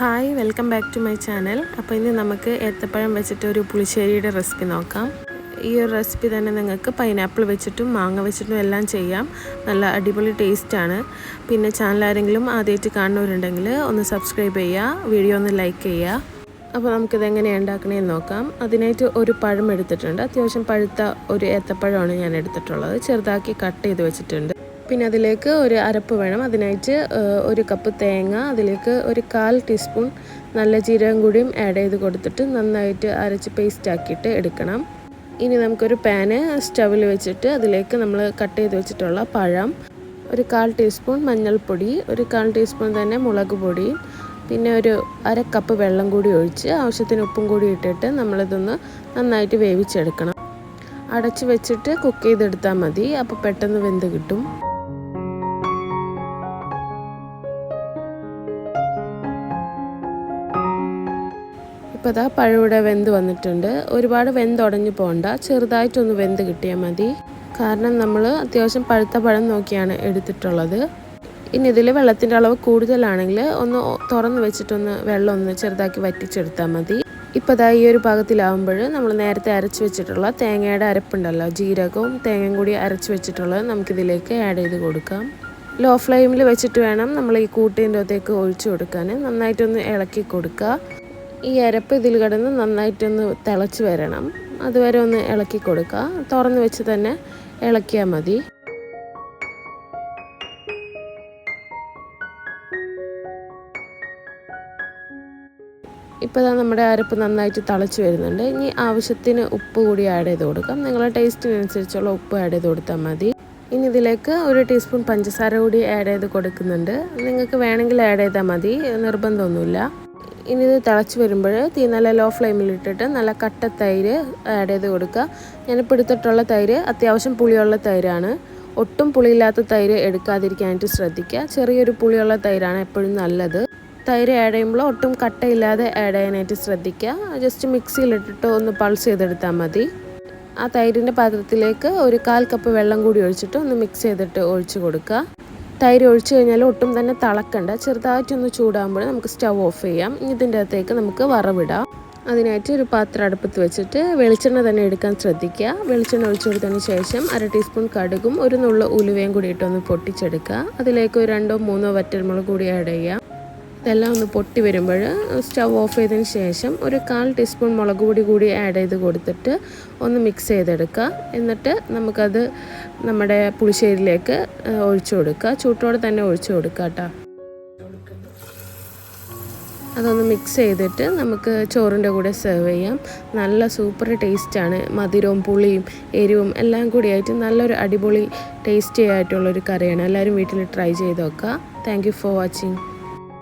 Hi welcome back to my channel. അപ്പോൾ ഇനി നമുക്ക് ഏത്തപ്പഴം വെച്ചിട്ട് ഒരു പുളിശ്ശേരിയുടെ റെസിപ്പി നോക്കാം. ഈ ഒരു റെസിപ്പി തന്നെ നിങ്ങൾക്ക് പൈനാപ്പിൾ വെച്ചിട്ടും മാങ്ങ വെച്ചിട്ടും എല്ലാം ചെയ്യാം. നല്ല അടിപൊളി ടേസ്റ്റാണ് പിന്നെ ചാനൽ ആരെങ്കിലും ആദ്യമായിട്ട് കാണുന്നവരുണ്ടെങ്കിൽ ഒന്ന് സബ്സ്ക്രൈബ് ചെയ്യുക വീഡിയോ ഒന്ന് ലൈക്ക് ചെയ്യുക. അപ്പോൾ നമുക്കിത് എങ്ങനെയാണ് ഉണ്ടാക്കണമെന്ന് നോക്കാം. അതിനായിട്ട് ഒരു പഴം എടുത്തിട്ടുണ്ട്. അത്യാവശ്യം പഴുത്ത ഒരു ഏത്തപ്പഴമാണ് ഞാൻ എടുത്തിട്ടുള്ളത്. ചെറുതാക്കി കട്ട് ചെയ്ത് വെച്ചിട്ടുണ്ട്. പിന്നെ അതിലേക്ക് ഒരു അരപ്പ് വേണം. അതിനായിട്ട് ഒരു കപ്പ് തേങ്ങ അതിലേക്ക് ഒരു കാൽ ടീസ്പൂൺ നല്ല ജീരകം കൂടിയും ആഡ് ചെയ്ത് കൊടുത്തിട്ട് നന്നായിട്ട് അരച്ച് പേസ്റ്റ് ആക്കിയിട്ട് എടുക്കണം. ഇനി നമുക്കൊരു പാന് സ്റ്റവിൽ വെച്ചിട്ട് അതിലേക്ക് നമ്മൾ കട്ട് ചെയ്ത് വെച്ചിട്ടുള്ള പഴം ഒരു കാൽ ടീസ്പൂൺ മഞ്ഞൾപ്പൊടി ഒരു കാൽ ടീസ്പൂൺ തന്നെ മുളക് പൊടി പിന്നെ ഒരു അര കപ്പ് വെള്ളം കൂടി ഒഴിച്ച് ആവശ്യത്തിന് ഉപ്പും കൂടി ഇട്ടിട്ട് നമ്മളിതൊന്ന് നന്നായിട്ട് വേവിച്ചെടുക്കണം. അടച്ച് വെച്ചിട്ട് കുക്ക് ചെയ്തെടുത്താൽ മതി. അപ്പോൾ പെട്ടെന്ന് വെന്ത് കിട്ടും. ഇപ്പോൾ അതാ പഴവിടെ വെന്ത് വന്നിട്ടുണ്ട്. ഒരുപാട് വെന്തുടഞ്ഞു പോകണ്ട ചെറുതായിട്ടൊന്ന് വെന്ത് കിട്ടിയാൽ മതി. കാരണം നമ്മൾ അത്യാവശ്യം പഴുത്ത പഴം നോക്കിയാണ് എടുത്തിട്ടുള്ളത്. ഇനി ഇതിൽ വെള്ളത്തിന്റെ അളവ് കൂടുതലാണെങ്കിൽ ഒന്ന് തുറന്ന് വെച്ചിട്ടൊന്ന് വെള്ളം ഒന്ന് ചെറുതാക്കി വറ്റിച്ചെടുത്താൽ മതി. ഇപ്പോൾ ഇതാ ഈ ഒരു പാകത്തിലാവുമ്പോൾ നമ്മൾ നേരത്തെ അരച്ച് വെച്ചിട്ടുള്ള തേങ്ങയുടെ അരപ്പുണ്ടല്ലോ ജീരകവും തേങ്ങയും കൂടി അരച്ച് വെച്ചിട്ടുള്ളത് നമുക്കിതിലേക്ക് ആഡ് ചെയ്ത് കൊടുക്കാം. ലോ ഫ്ലെയിമിൽ വെച്ചിട്ട് വേണം നമ്മൾ ഈ കൂട്ടിന്റെ അകത്തേക്ക് ഒഴിച്ചു കൊടുക്കാൻ നന്നായിട്ടൊന്ന് ഇളക്കി കൊടുക്കുക ഈ അരപ്പ് ഇതിൽ കിടന്ന് നന്നായിട്ടൊന്ന് തിളച്ച് വരണം. അതുവരെ ഒന്ന് ഇളക്കി കൊടുക്കുക തുറന്ന് വെച്ച് തന്നെ ഇളക്കിയാൽ മതി. ഇപ്പോൾ നമ്മുടെ അരപ്പ് നന്നായിട്ട് തിളച്ച് വരുന്നുണ്ട്. ഇനി ആവശ്യത്തിന് ഉപ്പ് കൂടി ആഡ് ചെയ്ത് കൊടുക്കാം. നിങ്ങളുടെ ടേസ്റ്റിനനുസരിച്ചുള്ള ഉപ്പ് ആഡ് ചെയ്ത് കൊടുത്താൽ മതി. ഇനി ഇതിലേക്ക് ഒരു ടീസ്പൂൺ പഞ്ചസാര കൂടി ആഡ് ചെയ്ത് കൊടുക്കുന്നുണ്ട്. നിങ്ങൾക്ക് വേണമെങ്കിൽ ആഡ് ചെയ്താൽ മതി. നിർബന്ധമൊന്നുമില്ല. ഇനി ഇത് തിളച്ച് വരുമ്പോൾ തീ നല്ല ലോ ഫ്ലെയിമിൽ ഇട്ടിട്ട് നല്ല കട്ട തൈര് ആഡ് ചെയ്ത് കൊടുക്കുക. ഞാനിപ്പോൾ എടുത്തിട്ടുള്ള തൈര് അത്യാവശ്യം പുളിയുള്ള തൈരാണ്. ഒട്ടും പുളിയില്ലാത്ത തൈര് എടുക്കാതിരിക്കാനായിട്ട് ശ്രദ്ധിക്കുക. ചെറിയൊരു പുളിയുള്ള തൈരാണ് എപ്പോഴും നല്ലത്. തൈര് ആഡ് ചെയ്യുമ്പോൾ ഒട്ടും കട്ടയില്ലാതെ ആഡ് ചെയ്യാനായിട്ട് ശ്രദ്ധിക്കുക. ജസ്റ്റ് മിക്സിയിലിട്ടിട്ട് ഒന്ന് പൾസ് ചെയ്തെടുത്താൽ മതി. ആ തൈരിന്റെ പാത്രത്തിലേക്ക് ഒരു കാൽ കപ്പ് വെള്ളം കൂടി ഒഴിച്ചിട്ട് ഒന്ന് മിക്സ് ചെയ്തിട്ട് ഒഴിച്ച് കൊടുക്കുക. തൈര് ഒഴിച്ചു കഴിഞ്ഞാൽ ഒട്ടും തന്നെ തിളക്കണ്ട. ചെറുതായിട്ടൊന്ന് ചൂടാകുമ്പോൾ നമുക്ക് സ്റ്റവ് ഓഫ് ചെയ്യാം. ഇതിന്റെ അകത്തേക്ക് നമുക്ക് വറവിടാം. അതിനായിട്ട് ഒരു പാത്രം അടുപ്പത്ത് വെച്ചിട്ട് വെളിച്ചെണ്ണ തന്നെ എടുക്കാൻ ശ്രദ്ധിക്കുക. വെളിച്ചെണ്ണ ഒഴിച്ചു കൊടുത്തതിന് ശേഷം അര ടീസ്പൂൺ കടുകും ഒരു നുള്ള ഉലുവയും കൂടി ഇട്ടൊന്ന് പൊട്ടിച്ചെടുക്കുക. അതിലേക്ക് രണ്ടോ മൂന്നോ വറ്റൽമുളക് കൂടി ആഡ് ചെയ്യാം. ഇതെല്ലാം ഒന്ന് പൊട്ടി വരുമ്പോൾ സ്റ്റവ് ഓഫ് ചെയ്തതിന് ശേഷം ഒരു കാൽ ടീസ്പൂൺ മുളക് പൊടി കൂടി ആഡ് ചെയ്ത് കൊടുത്തിട്ട് ഒന്ന് മിക്സ് ചെയ്തെടുക്കുക. എന്നിട്ട് നമുക്കത് നമ്മുടെ പുളിശ്ശേരിയിലേക്ക് ഒഴിച്ചു കൊടുക്കുക. ചൂട്ടോടെ തന്നെ ഒഴിച്ചു കൊടുക്കുക കേട്ടോ. അതൊന്ന് മിക്സ് ചെയ്തിട്ട് നമുക്ക് ചോറിന്റെ കൂടെ സെർവ് ചെയ്യാം. നല്ല സൂപ്പർ ടേസ്റ്റാണ് മധുരവും പുളിയും എരിവും എല്ലാം കൂടിയായിട്ട് നല്ലൊരു അടിപൊളി ടേസ്റ്റി ആയിട്ടുള്ളൊരു കറിയാണ്. എല്ലാവരും വീട്ടിൽ ട്രൈ ചെയ്ത് നോക്കുക. Thank for watching